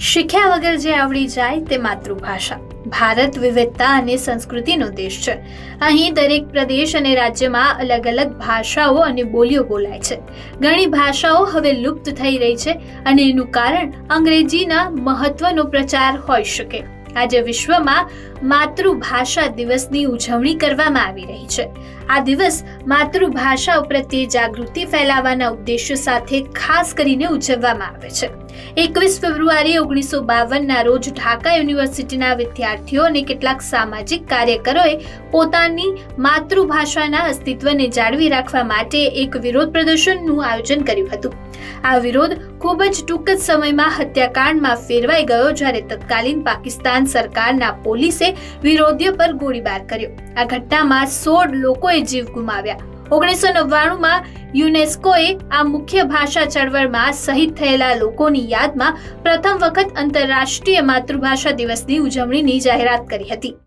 શીખ્યા વગર જે આવડી જાય તે માતૃભાષા. ભારત વિવિધતા અને સંસ્કૃતિનો દેશ છે. અહીં દરેક પ્રદેશ અને રાજ્યમાં અલગ અલગ ભાષાઓ અને બોલીઓ બોલાય છે. ઘણી ભાષાઓ હવે લુપ્ત થઈ રહી છે અને એનું કારણ અંગ્રેજીના મહત્વનો પ્રચાર હોઈ શકે. આજે વિશ્વમાં માતૃભાષા દિવસની ઉજવણી કરવામાં આવી રહી છે. આ દિવસ માતૃભાષા પ્રત્યે જાગૃતિ ફેલાવવાના ઉદ્દેશ્ય સાથે ખાસ કરીને ઉજવવામાં આવે છે. એકવીસ ફેબ્રુઆરી ઓગણીસો બાવનના રોજ ઢાકા યુનિવર્સિટીના વિદ્યાર્થીઓ અને કેટલાક સામાજિક કાર્યકરોએ પોતાની માતૃભાષાના અસ્તિત્વને જાળવી રાખવા માટે એક વિરોધ પ્રદર્શનનું આયોજન કર્યું હતું. આ વિરોધ ખૂબ જ ટૂંક જ સમયમાં હત્યાકાંડમાં ફેરવાઈ ગયો જ્યારે તત્કાલીન પાકિસ્તાન સરકારના પોલીસે વિરોધીઓ પર ગોળીબાર કર્યો. આ ઘટનામાં સોળ લોકોએ જીવ ગુમાવ્યા. ઓગણીસો નવ્વાણુંમાં યુનેસ્કોએ આ મુખ્ય ભાષા ચળવળમાં શહીદ થયેલા લોકોની યાદમાં પ્રથમ વખત આંતરરાષ્ટ્રીય માતૃભાષા દિવસની ઉજવણીની જાહેરાત કરી હતી.